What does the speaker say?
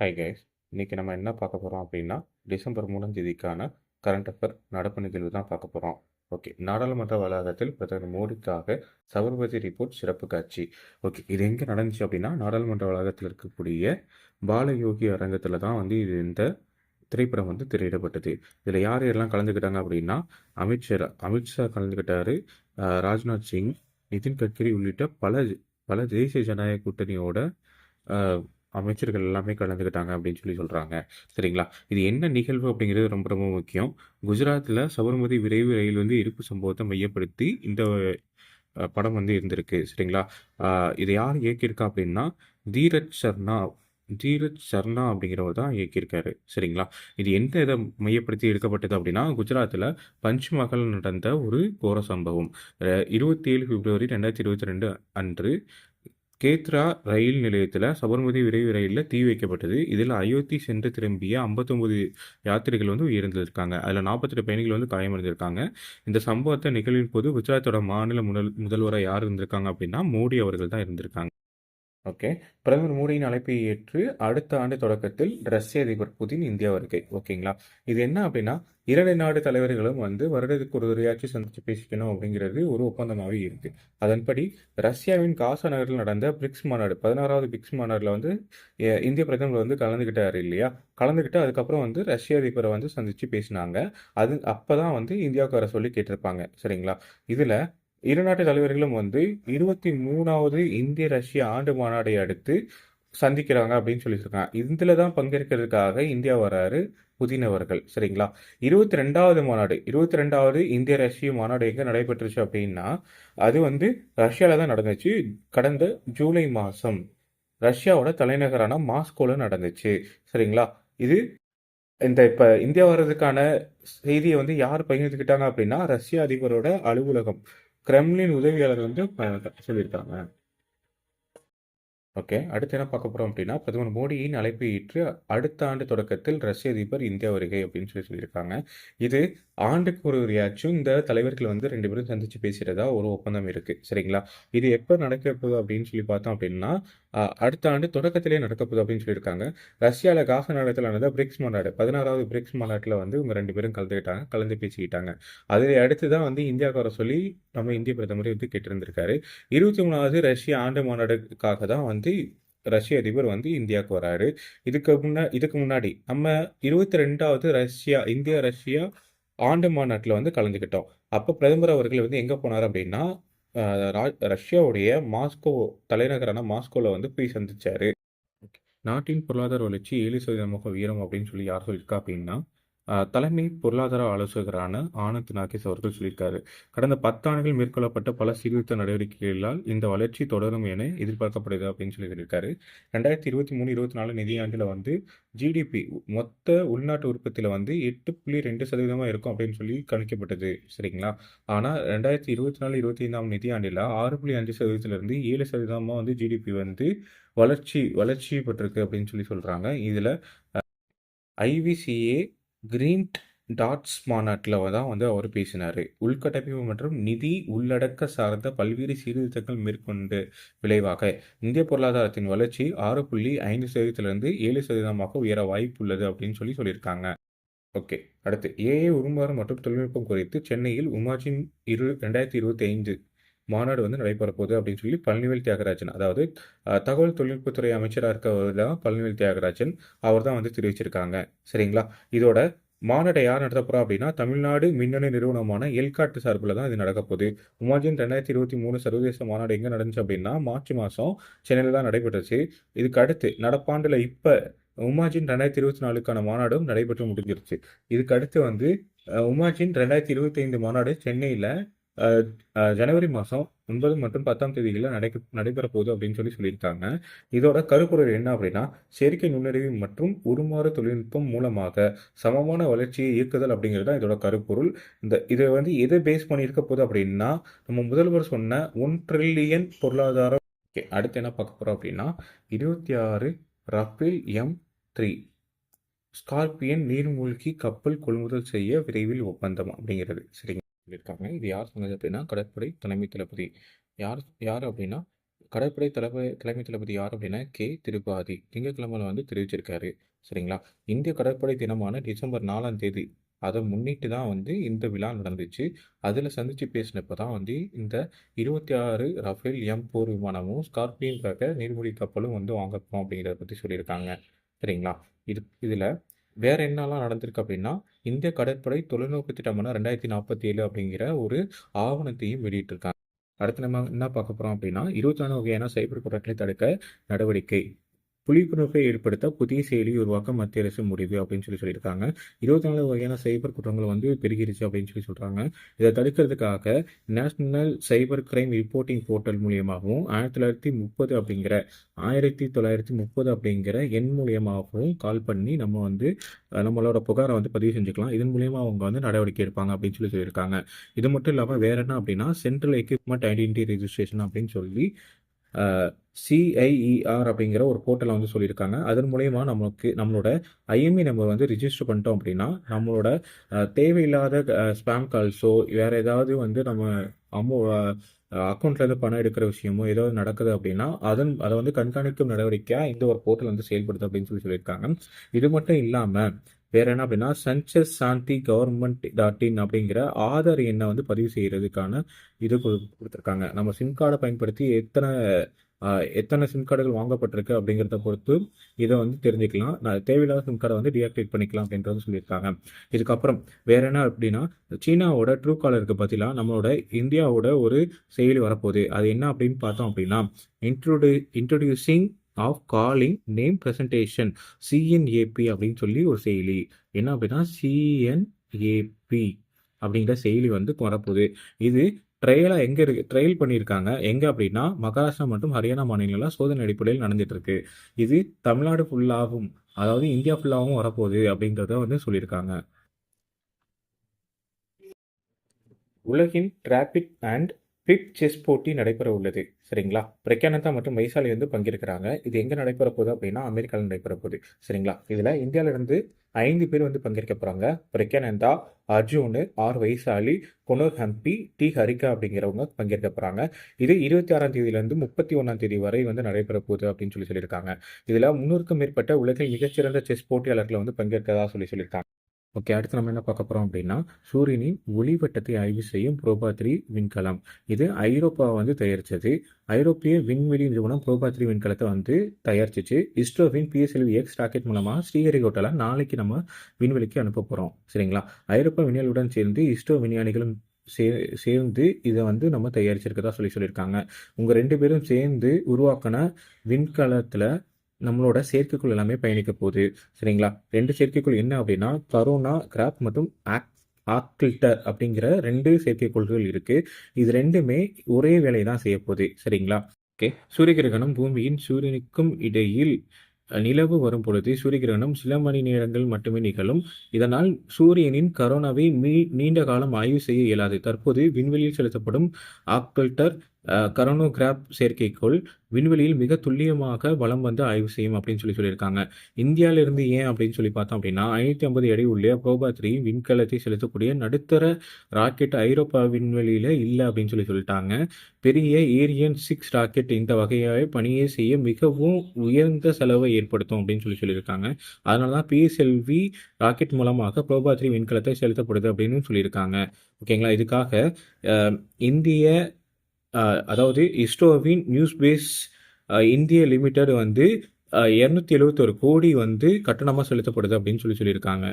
Hi guys இன்னைக்கு நம்ம என்ன பார்க்க போகிறோம் அப்படின்னா டிசம்பர் மூணாம் தேதிக்கான கரண்ட் அஃபேர் நடப்பு நிகழ்வு தான் பார்க்க போகிறோம் ஓகே நாடாளுமன்ற வளாகத்தில் பிரதமர் மோடிக்காக சபர்மதி ரிப்போர்ட் சிறப்பு காட்சி. ஓகே இது எங்கே நடந்துச்சு அப்படின்னா நாடாளுமன்ற வளாகத்தில் இருக்கக்கூடிய பாலயோகி அரங்கத்தில் தான் வந்து இது இந்த திரைப்படம் வந்து திரையிடப்பட்டது. இதில் யார் யாரெல்லாம் கலந்துக்கிட்டாங்க அப்படின்னா அமித்ஷா அமித்ஷா கலந்துக்கிட்டாரு ராஜ்நாத் சிங் நிதின் கட்கரி உள்ளிட்ட பல பல தேசிய ஜனநாயக கூட்டணியோட அமைச்சர்கள் எல்லாமே கலந்துக்கிட்டாங்க அப்படின்னு சொல்லி சொல்கிறாங்க சரிங்களா? இது என்ன நிகழ்வு அப்படிங்கிறது ரொம்ப ரொம்ப முக்கியம். குஜராத்தில் சபர்மதி விரைவு ரயில் வந்து இருப்பு சம்பவத்தை மையப்படுத்தி இந்த படம் வந்து இருந்திருக்கு. சரிங்களா? இதை யார் இயக்கியிருக்கா அப்படின்னா தீரஜ் சர்ணா. தீரஜ் சர்ணா அப்படிங்கிறவர் தான் இயக்கியிருக்காரு. சரிங்களா? இது எந்த இதை மையப்படுத்தி எடுக்கப்பட்டது அப்படின்னா குஜராத்தில் பஞ்ச்மஹல் நடந்த ஒரு கோர சம்பவம். இருபத்தி ஏழு பிப்ரவரி ரெண்டாயிரத்தி இருபத்தி ரெண்டு அன்று கேத்ரா ரயில் நிலையத்தில் சபர்மதி விரைவு ரயிலில் தீ வைக்கப்பட்டது. இதில் அயோத்தி சென்று திரும்பிய 59 யாத்திரிகள் வந்து உயிரிழந்திருக்காங்க. அதில் நாற்பத்தெட்டு பயணிகள் வந்து காயமடைந்திருக்காங்க. இந்த சம்பவத்தை நிகழ்வின் போது குஜராத்தோட மாநில முதல் முதல்வராக யார் இருந்திருக்காங்க அப்படின்னா மோடி அவர்கள் தான் இருந்திருக்காங்க. ஓகே பிரதமர் மோடியின் அழைப்பை ஏற்று அடுத்த ஆண்டு தொடக்கத்தில் ரஷ்ய அதிபர் புதின் இந்தியா வருகை. ஓகேங்களா இது என்ன அப்படின்னா இரண்டு நாடு தலைவர்களும் வந்து வருடத்துக்கு ஒரு உரையாற்றி சந்திச்சு பேசிக்கணும் அப்படிங்கிறது ஒரு ஒப்பந்தமாகவே இருக்கு. அதன்படி ரஷ்யாவின் காசா நகரில் நடந்த பிரிக்ஸ் மாநாடு பதினாறாவது பிரிக்ஸ் மாநாட்டில் வந்து இந்திய பிரதமர் வந்து கலந்துக்கிட்டார் இல்லையா? கலந்துக்கிட்டு அதுக்கப்புறம் வந்து ரஷ்ய அதிபரை வந்து சந்திச்சு பேசினாங்க. அது அப்பதான் வந்து இந்தியாவுக்கு வர சொல்லி கேட்டிருப்பாங்க. சரிங்களா? இதுல இரு நாட்டு தலைவர்களும் வந்து இருபத்தி மூணாவது இந்திய ரஷ்ய ஆண்டு மாநாடை அடுத்து சந்திக்கிறாங்க அப்படின்னு சொல்லியிருக்காங்க. இதில் தான் பங்கேற்கிறதுக்காக இந்தியா வராரு புதின் அவர்கள் சரிங்களா? இருபத்தி ரெண்டாவது மாநாடு இருபத்தி ரெண்டாவது இந்திய ரஷ்ய மாநாடு எங்கே நடைபெற்றுச்சு அப்படின்னா அது வந்து ரஷ்யாவில் தான் நடந்துச்சு. கடந்த ஜூலை மாதம் ரஷ்யாவோட தலைநகரான மாஸ்கோவில் நடந்துச்சு சரிங்களா? இது இந்த இப்போ இந்தியா வர்றதுக்கான செய்தியை வந்து யார் பகிர்ந்துக்கிட்டாங்க அப்படின்னா ரஷ்ய அதிபரோட அலுவலகம் கிரெம்லின் உதவியாளர் வந்து சொல்லியிருக்காங்க. ஓகே அடுத்து என்ன பார்க்க போறோம் அப்படின்னா பிரதமர் மோடியின் அழைப்பை ஏற்று அடுத்த ஆண்டு தொடக்கத்தில் ரஷ்ய அதிபர் இந்தியா வருகை அப்படின்னு சொல்லி சொல்லியிருக்காங்க. இது ஆண்டுக்கு ஒரு உரையாச்சும் இந்த தலைவர்கள் வந்து ரெண்டு பேரும் சந்திச்சு பேசுறதா ஒரு ஒப்பந்தம் இருக்கு. சரிங்களா? இது எப்போ நடக்க போகுது அப்படின்னு சொல்லி பார்த்தோம் அப்படின்னா அடுத்த ஆண்டு தொடக்கத்திலே நடக்கப்போகுது அப்படின்னு சொல்லியிருக்காங்க. ரஷ்யாவில் காச நாடத்தில் நடந்த பிரிக்ஸ் மாநாடு. பதினாறாவது பிரிக்ஸ் மாநாட்டில் வந்து இவங்க ரெண்டு பேரும் கலந்துக்கிட்டாங்க கலந்து பேசிக்கிட்டாங்க. அதை அடுத்து தான் வந்து இந்தியாவுக்கு வர சொல்லி நம்ம இந்திய பிரதமரை வந்து கேட்டிருந்திருக்காரு. இருபத்தி மூணாவது ரஷ்ய ஆண்டு மாநாடுக்காக தான் வந்து ரஷ்ய அதிபர் வந்து இந்தியாவுக்கு வராரு. இதுக்கு முன்னா இதுக்கு முன்னாடி நம்ம இருபத்தி ரெண்டாவது ரஷ்யா இந்தியா ரஷ்யா ஆண்டு மாநாட்டில் வந்து கலந்துக்கிட்டோம். அப்போ பிரதமர் அவர்கள் வந்து எங்கே போனார் அப்படின்னா ரஷ்யாவுடைய மாஸ்கோ தலைநகரான மாஸ்கோவில் வந்து போய் சந்திச்சாரு. நாட்டின் பொருளாதார வளர்ச்சி ஏழு சதவீதமாக உயரும் அப்படின்னு சொல்லி யார் சொல்லியிருக்கா அப்படின்னா தலைமை பொருளாதார ஆலோசகரான ஆனந்த் நாகேஷ் அவர்கள் சொல்லியிருக்காரு. கடந்த பத்தாண்டுகள் மேற்கொள்ளப்பட்ட பல சீர்திருத்த நடவடிக்கைகளால் இந்த வளர்ச்சி தொடரும் என எதிர்பார்க்கப்படுது அப்படின்னு சொல்லி சொல்லியிருக்காரு. ரெண்டாயிரத்தி இருபத்தி மூணு இருபத்தி நாலு நிதியாண்டில் வந்து ஜிடிபி மொத்த உள்நாட்டு உற்பத்தியில் வந்து எட்டு புள்ளி ரெண்டு சதவீதமாக இருக்கும் அப்படின்னு சொல்லி கணிக்கப்பட்டது. சரிங்களா? ஆனால் ரெண்டாயிரத்தி இருபத்தி நாலு இருபத்தி ஐந்தாம் நிதியாண்டில் ஆறு புள்ளி அஞ்சு சதவீதத்திலிருந்து ஏழு சதவீதமாக வந்து ஜிடிபி வந்து வளர்ச்சி வளர்ச்சி பெற்றிருக்கு அப்படின்னு சொல்லி சொல்கிறாங்க இதில் ஐவிசிஏ கிரீன் டாட்ஸ் மாநாட்டில் தான் வந்து அவர் பேசினார். உள்கட்டமைப்பு மற்றும் நிதி உள்ளடக்க சார்ந்த பல்வேறு சீர்திருத்தங்கள் மேற்கொண்டு விளைவாக இந்திய பொருளாதாரத்தின் வளர்ச்சி ஆறு புள்ளி ஐந்து சதவீதத்திலிருந்து ஏழு சதவீதமாக உயர வாய்ப்புள்ளது அப்படின்னு சொல்லி சொல்லியிருக்காங்க. ஓகே அடுத்து ஏஏ உருமாறு மற்றும் தொழில்நுட்பம் குறித்து சென்னையில் உமாஜின் இரு ரெண்டாயிரத்தி இருபத்தி ஐந்து மாநாடு வந்து நடைபெற போகுது அப்படின்னு சொல்லி பழனிவேல் தியாகராஜன் அதாவது தகவல் தொழில்நுட்பத்துறை அமைச்சராக இருக்கவர் தான் பழனிவேல் தியாகராஜன் அவர் தான் வந்து தெரிவிச்சிருக்காங்க. சரிங்களா? இதோட மாநாட்டை யார் நடத்த போகிறா அப்படின்னா தமிழ்நாடு மின்னணு நிறுவனமான எல்காட்டு சார்பில் தான் இது நடக்க போகுது. உமாஜின் ரெண்டாயிரத்தி இருபத்தி மூணு சர்வதேச மாநாடு எங்கே நடந்துச்சு அப்படின்னா மார்ச் மாதம் சென்னையில் தான் நடைபெற்றுச்சு. இதுக்கு அடுத்து நடப்பாண்டில் இப்போ உமாஜின் ரெண்டாயிரத்தி இருபத்தி நாலுக்கான மாநாடும் நடைபெற்று முடிஞ்சிருச்சு. இதுக்கு அடுத்து வந்து உமாஜின் ரெண்டாயிரத்தி இருபத்தி ஐந்து மாநாடு சென்னையில் ஜனவரி மாதம் ஒன்பது மற்றும் பத்தாம் தேதிகளில் நடக்க நடைபெற போகுது அப்படின்னு சொல்லி சொல்லியிருக்காங்க. இதோட கருப்பொருள் என்ன அப்படின்னா செயற்கை நுண்ணறிவு மற்றும் உருமாறு தொழில்நுட்பம் மூலமாக சமமான வளர்ச்சியை இயக்குதல் அப்படிங்கிறது தான் இதோட கருப்பொருள். இந்த இதை வந்து எதை பேஸ் பண்ணியிருக்க போகுது அப்படின்னா நம்ம முதல்வர் சொன்ன ஒன் ட்ரில்லியன் பொருளாதாரம் ஓகே அடுத்து என்ன பார்க்க போகிறோம் அப்படின்னா இருபத்தி ஆறு ரஃபேல் எம் த்ரீ ஸ்கார்பியன் நீர்மூழ்கி கப்பல் கொள்முதல் செய்ய விரைவில் ஒப்பந்தம் அப்படிங்கிறது. சரிங்க. சொல்லியிருக்காங்க. இது யார் சொன்னது அப்படின்னா கடற்படை தலைமை தளபதி. யார் யார் அப்படின்னா கடற்படை தளபதி தலைமை தளபதி யார் அப்படின்னா கே. திருபாதி. திங்கட்கிழமை வந்து தெரிவிச்சிருக்காரு. சரிங்களா? இந்திய கடற்படை தினமான டிசம்பர் நாலாம் தேதி அதை முன்னிட்டு தான் வந்து இந்த விழா நடந்துச்சு. அதில் சந்தித்து பேசினப்போ தான் வந்து இந்த இருபத்தி ஆறு ரஃபேல் எம் போர் விமானமும் ஸ்கார்பியன் ரக நீர்மூழ்கி கப்பலும் வந்து வாங்கப்போம் அப்படிங்கிறத பற்றி சொல்லியிருக்காங்க. சரிங்களா? இது இதில் வேற என்னெல்லாம் நடந்திருக்கு அப்படின்னா இந்திய கடற்படை தொலைநோக்கு திட்டமான ரெண்டாயிரத்தி நாற்பத்தி ஏழு அப்படிங்கிற ஒரு ஆவணத்தையும் வெளியிட்டிருக்காங்க. அடுத்து நம்ம என்ன பார்க்க போகிறோம் அப்படின்னா இருபத்தி நாலு வகையான சைபர் குற்றங்களை தடுக்க நடவடிக்கை. விழிப்புணர்வை ஏற்படுத்த புதிய செயலி உருவாக்க மத்திய அரசு முடிவு அப்படின்னு சொல்லி சொல்லியிருக்காங்க. இருபத்தி நாலு வகையான சைபர் குற்றங்கள் வந்து பெருகிருச்சு அப்படின்னு சொல்லி சொல்கிறாங்க இதை தடுக்கிறதுக்காக national cyber crime reporting portal மூலியமாகவும் ஆயிரத்தி தொள்ளாயிரத்தி முப்பது அப்படிங்கிற ஆயிரத்தி தொள்ளாயிரத்தி முப்பது அப்படிங்கிற எண் மூலியமாகவும் கால் பண்ணி நம்ம வந்து நம்மளோட புகாரை வந்து பதிவு செஞ்சுக்கலாம். இதன் மூலியமாக அவங்க வந்து நடவடிக்கை எடுப்பாங்க அப்படின்னு சொல்லி சொல்லியிருக்காங்க. இது மட்டும் இல்லாமல் வேற என்ன அப்படின்னா சென்ட்ரல் எக்யூப்மெண்ட் ஐடென்டிட்டி ரெஜிஸ்ட்ரேஷன் அப்படின்னு சொல்லி சிஐஇஆர் அப்படிங்கிற ஒரு போர்ட்டலை வந்து சொல்லியிருக்காங்க. அதன் மூலயமா நமக்கு நம்மளோட ஐஎம்இ நம்பர் வந்து ரிஜிஸ்டர் பண்ணிட்டோம் அப்படின்னா நம்மளோட தேவையில்லாத ஸ்பேம் கால்ஸோ வேறு ஏதாவது வந்து நம்ம அமௌ அக்கௌண்ட்லேருந்து பணம் எடுக்கிற விஷயமோ ஏதாவது நடக்குது அப்படின்னா அதன் அதை வந்து கண்காணிக்கும் நடவடிக்கையாக இந்த ஒரு போர்ட்டல் வந்து செயல்படுது அப்படின்னு சொல்லி சொல்லியிருக்காங்க. இது மட்டும் இல்லாமல் வேற என்ன அப்படின்னா சஞ்சஸ் சாந்தி கவர்மெண்ட் டாட் இன் அப்படிங்கிற ஆதார் எண்ணை வந்து பதிவு செய்கிறதுக்கான இது கொடு- நம்ம சிம் கார்டை பயன்படுத்தி எத்தனை எத்தனை சிம் கார்டுகள் வாங்கப்பட்டிருக்கு அப்படிங்கிறத பொறுத்து இதை வந்து தெரிஞ்சுக்கலாம். நான் தேவையில்லாத சிம் கார்டை வந்து டீஆக்டிவேட் பண்ணிக்கலாம் அப்படின்றது சொல்லியிருக்காங்க. இதுக்கப்புறம் வேற என்ன அப்படின்னா சீனாவோட ட்ரூ காலருக்கு பதிலாக நம்மளோட இந்தியாவோட ஒரு செயலி வரப்போகுது. அது என்ன அப்படின்னு பார்த்தோம் அப்படின்னா introduce introducing of calling name presentation CNAP அப்படின்னு சொல்லி ஒரு செயலி. என்ன அப்படின்னா சிஎன்ஏபி அப்படிங்கிற செயலி வந்து வரப்போகுது. இது ட்ரையலாக எங்கே இருக்கு ட்ரையல் பண்ணியிருக்காங்க. எங்கே அப்படின்னா மகாராஷ்டிரா மற்றும் ஹரியானா மாநிலங்களில் சோதனை அடிப்படையில் நடந்துகிட்ருக்கு இது தமிழ்நாடு ஃபுல்லாகவும் அதாவது இந்தியா ஃபுல்லாகவும் வரப்போகுது அப்படிங்கிறத வந்து சொல்லியிருக்காங்க. உலகின் டிராபிக் அண்ட் பிட் செஸ் போட்டி நடைபெற உள்ளது. சரிங்களா? பிரக்யானந்தா மற்றும் வைசாலி வந்து பங்கேற்கிறாங்க. இது எங்கே நடைபெற போகுது அப்படின்னா அமெரிக்காவில் நடைபெற போகுது. சரிங்களா? இதில் இந்தியாவிலிருந்து ஐந்து பேர் வந்து பங்கேற்க போகிறாங்க பிரக்யானந்தா அர்ஜுன் ஆர் வைசாலி கொனோர் ஹம்பி டி ஹரிகா அப்படிங்கிறவங்க பங்கேற்க போகிறாங்க இது இருபத்தி ஆறாம் தேதியிலேருந்து முப்பத்தி ஒன்றாம் தேதி வரை வந்து நடைபெற போகுது அப்படின்னு சொல்லி சொல்லியிருக்காங்க. இதில் முன்னூறுக்கும் மேற்பட்ட உலகில் மிகச்சிறந்த செஸ் போட்டியாளர்களை வந்து பங்கேற்கதா சொல்லி சொல்லியிருக்காங்க. ஓகே அடுத்து நம்ம என்ன பார்க்க போகிறோம் அப்படின்னா சூரியனின் ஒளிவட்டத்தை ஆய்வு செய்யும் புரோபாத்ரி விண்கலம். இது ஐரோப்பா வந்து தயாரித்தது ஐரோப்பிய விண்வெளி நிறுவனம் புரோபாத்ரி விண்கலத்தை வந்து தயாரிச்சிச்சு. இஸ்ரோவின் பிஎஸ்எல்வி எக்ஸ் ராக்கெட் மூலமாக ஸ்ரீஹரிகோட்டால நாளைக்கு நம்ம விண்வெளிக்கு அனுப்ப போகிறோம் சரிங்களா? ஐரோப்பா விண்வெளியுடன் சேர்ந்து இஸ்ரோ விஞ்ஞானிகளும் சே சேர்ந்து இதை வந்து நம்ம தயாரிச்சிருக்கதா சொல்லி சொல்லியிருக்காங்க. உங்கள் ரெண்டு பேரும் சேர்ந்து உருவாக்கின விண்கலத்தில் நம்மளோட செயற்கைக்கோள் எல்லாமே பயணிக்க போகுது. சரிங்களா? ரெண்டு செயற்கைக்கோள் என்ன அப்படின்னா கரோனா கிராப் மற்றும் ஆக் ஆக்கில்டர் அப்படிங்கிற ரெண்டு செயற்கைக்கோள்கள் இருக்கு. இது ரெண்டுமே ஒரே வேலையை தான் செய்ய போகுது. சரிங்களா? ஓகே சூரிய கிரகணம் பூமியின் சூரியனுக்கும் இடையில் நிலவு வரும் பொழுது சூரிய கிரகணம் சில மணி நேரங்கள் மட்டுமே நிகழும். இதனால் சூரியனின் கரோனாவை மீ நீண்ட காலம் ஆய்வு செய்ய இயலாது. தற்போது விண்வெளியில் செலுத்தப்படும் ஆக்கல்டர் கரோனோகிராப் செயற்கைக்கோள் விண்வெளியில் மிக துல்லியமாக வளம் வந்து ஆய்வு செய்யும் அப்படின்னு சொல்லி சொல்லியிருக்காங்க. இந்தியாவிலிருந்து ஏன் அப்படின்னு சொல்லி பார்த்தோம் அப்படின்னா ஐநூற்றி ஐம்பது எடை உள்ள புரோபா த்ரீ விண்கலத்தை செலுத்தக்கூடிய நடுத்தர ராக்கெட் ஐரோப்பா விண்வெளியில் இல்லை அப்படின்னு சொல்லி சொல்லிட்டாங்க. பெரிய ஏரியன் சிக்ஸ் ராக்கெட் இந்த வகையாக பணியை செய்ய மிகவும் உயர்ந்த செலவை ஏற்படுத்தும் அப்படின்னு சொல்லி சொல்லியிருக்காங்க. அதனால தான் பிஎஸ்எல்வி ராக்கெட் மூலமாக புரோபா த்ரீ விண்கலத்தை செலுத்தப்படுது அப்படின்னு சொல்லியிருக்காங்க. ஓகேங்களா? இதுக்காக இந்திய அதாவது இஸ்ரோவின் நியூஸ் பேஸ் இந்திய லிமிடெட் வந்து இரநூத்தி எழுபத்தொரு கோடி வந்து கட்டணமாக செலுத்தப்படுது அப்படின்னு சொல்லி சொல்லியிருக்காங்க.